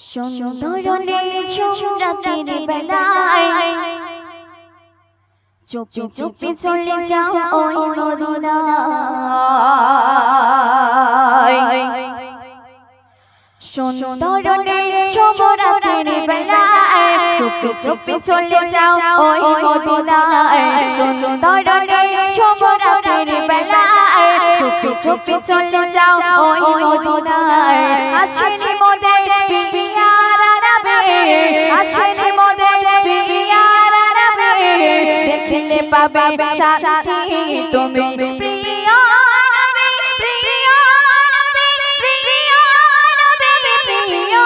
সুন্দরনে রাতের বেলায় চুপি চুপি চলে যাও ওই মদিনায় সুন্দরনে রাতের বেলায় চুপি চুপি চলে যাও ওই মদিনায় সুন্দরনে রাতের বেলায় চুপি চুপি চলে যাও ওই মদিনায় পিয়ারা রবে মোদের পিয়ারা রবে দেখলে পাবে শান্তি, তুমি প্রিয় নবী প্রিয় নবী প্রিয় নবী প্রিয়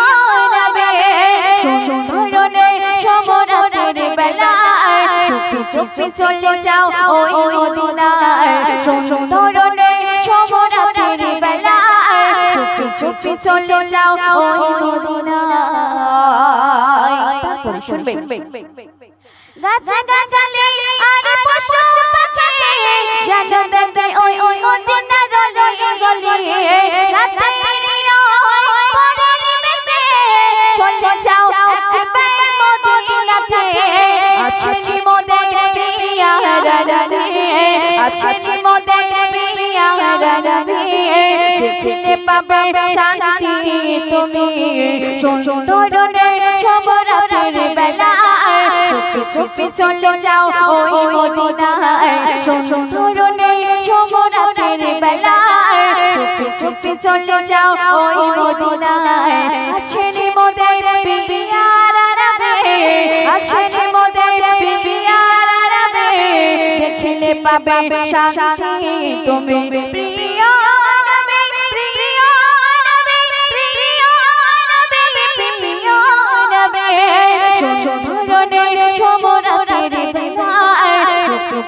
নবী। সুন্দরনে সমরাতের বেলায় চুপি চুপি চলে যাও ওই মদিনায়। সুন্দরনে চুপি চলে যাও ওই মদিনায় তারপরে শুনবে। গাছে গাছালে আর পশু পাখি যেন দেখে ওই ওই মদিনার লই গলি রাতে চলে যাও একবার মদিনাতে আছে মোদের পিয়ারা রবি আছে মোদের দেখলে পাবে শান্তি তুমি সুন্দরনে সমরাতের বেলায় চুপি চুপি চলে যাও ওই মদিনায় সুন্দরনে সমরাতের বেলায় চুপি চুপি চলে যাও ওই মদিনায় আছে পাবে শান্তি। তুমি প্রিয়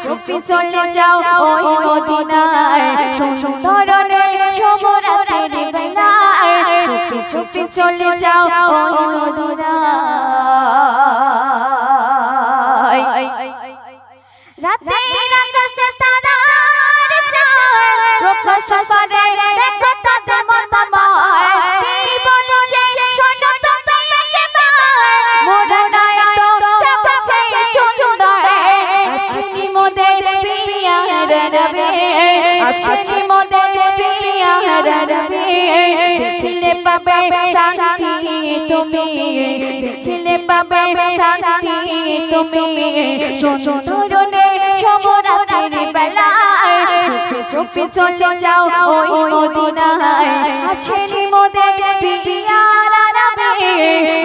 চুপি চলে যাও ওই মদিনায়। সুন্দরনে সমরাতের বেলায় চুপি চুপি চলে যাও ওই মদিনায়। পাবে শান্তি তুমি। দেখলে পাবে শান্তি তুমি। সুন্দরনে সমরাতের বেলায় চুপি চলে যাও ওই মদিনায়। আছে মোদের পিয়ারা রবে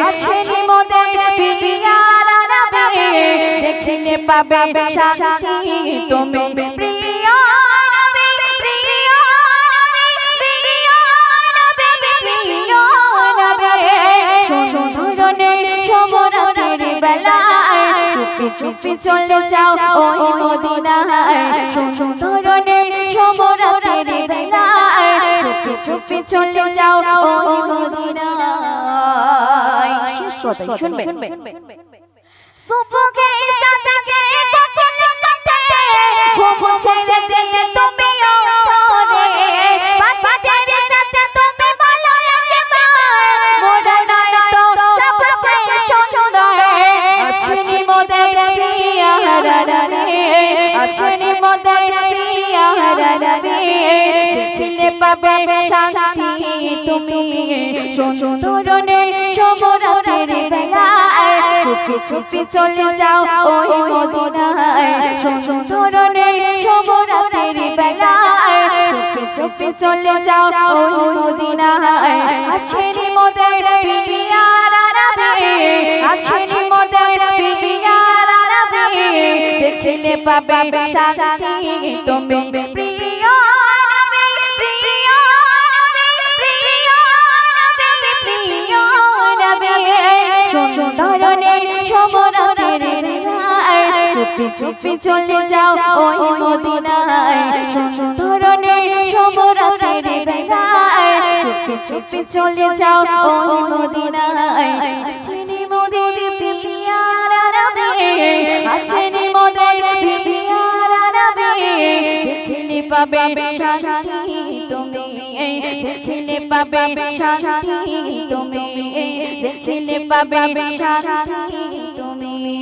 আছে মোদের পিয়ারা রবে দেখলে পাবে শান্তি তুমি। চুপি চলে যাও ওই মদিনায়। সুন্দরনে সমরাতের বেলায়। চুপি চুপি চলে যাও ওই মদিনায়। শেষ কথা শুনবে। সুফুকে সাদাকে কখনো দেখলে পাবে শান্তি। তুমি সুন্দরনে সমরাতের বেলায় চুপি চুপি চলে যাও ওই মদিনায়। সুন্দরনে সমরাতের বেলায় চুপি চুপি চলে যাও ওই মদিনায়। আছে মোদের পিয়ারা আছে মোদের পিয়ারা রবে পাবে শান্তি, তুমি সমরাতের চুপি চুপি চলে যাও ওই মদিনায়। সুন্দরনে সমরাতের বেলায়। চুপি চুপি চলে যাও ওই মদিনায়। আছে রে মোদের পিয়ারা রবে আছে রে মোদের পিয়ারা রবে দেখলে পাবে শান্তি তুমি। দেখলে পাবে শান্তি তুমি। দেখিলে পাবে শান্তি তুমি।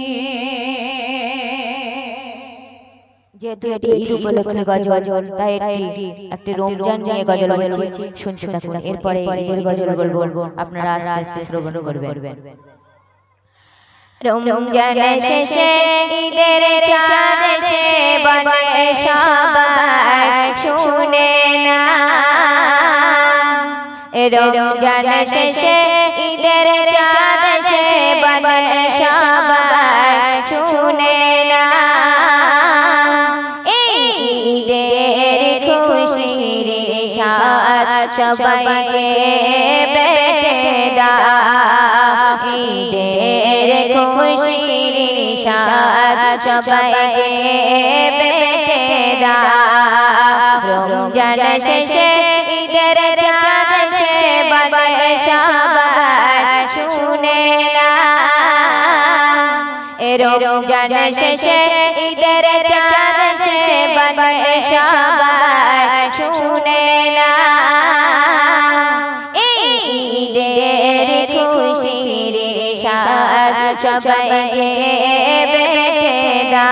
যেহেতু এটি ঈদ উপলক্ষে গজল তাই একটি একটি রমজান নিয়ে গজল বলছি শুনতে থাকুন। এরপরে ঈদের গজল বলব। আপনারা আস্তে আস্তে শ্রবণ করবেন। রমজান শেষে ঈদের চাঁদ সে বলে সবাই শুনে না রমজান শেষে, ঈদের চাঁদ সে বলে সবাই শুনে না। ঈদের খুশির সাথ সবাইকে বেটে দা ঈদের খুশির সাথ সবাইকে বেটে দা রমজান শেষে ঈদের চাঁদ সে বলে শুনে রমজান শেষে, ঈদের চাঁদ সে বলে সবাই শুনে না ঈদের খুশির সাথ সবাইকে বেটে দা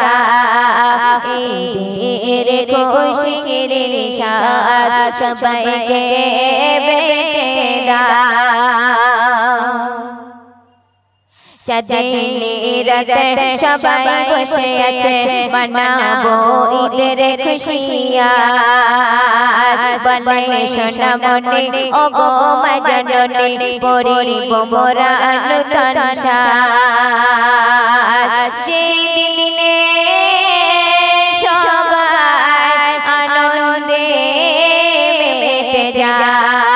ঈদের খুশির সাথ সবাইকে বেটে দা সবাই বসে আছে মানাবো ঈদের খুশিয়া বলে সোনা মনে ও গো মা পরিব মোরা নূতন সাজ দিনে সবাই আনন্দে মেতে যায়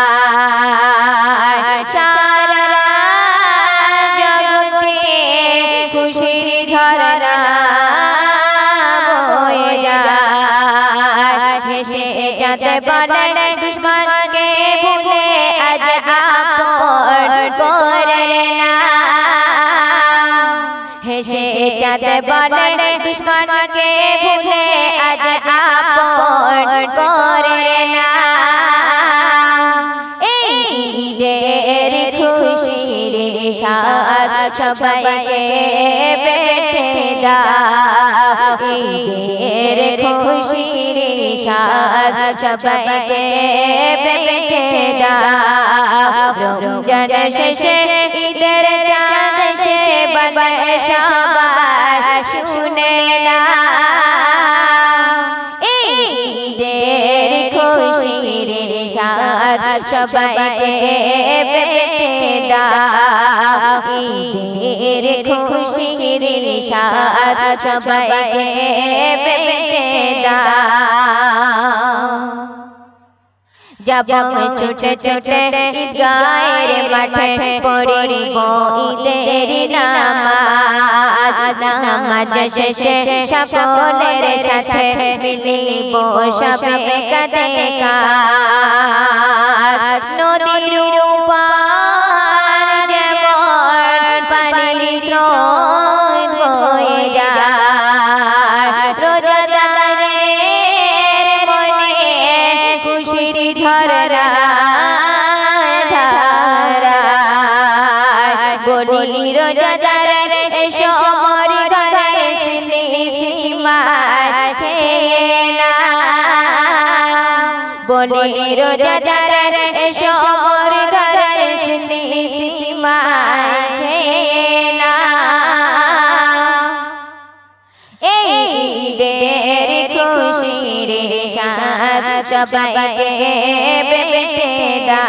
जाते बने दुश्मन के भूले अज आप जाते बने दुश्मन के भूले अज आप ना। সাথ সবাইকে বেটে দা ঈদের খুশির সাথ সবাইকে বেটে দা রমজান শেষে, ঈদের চাঁদ শেষে বলে সবাই শুনে না ঈদের খুশির সাথ সবাইকে ঈদের খুশির সাথ সবাইকে বেটে দা। যাব ছোটে ছোটে ঈদগাহের মাঠে পড়িব ঈদের নামাজ। নামাজ শেষে সকলের সাথে মিলিব সবে কাঁদে কাজ। নদীর বলি রোজাদার এসো মর ঘরে না বলি রোজাদার এসো মর ঘরে সীমায় এই বেটে দা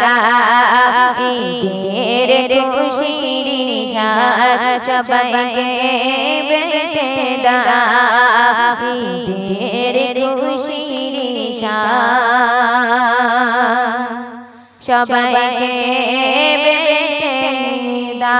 ঈদের খুশির সাথ সবাইকে বেটে দা ঈদের খুশির সবাইকে বেটে দা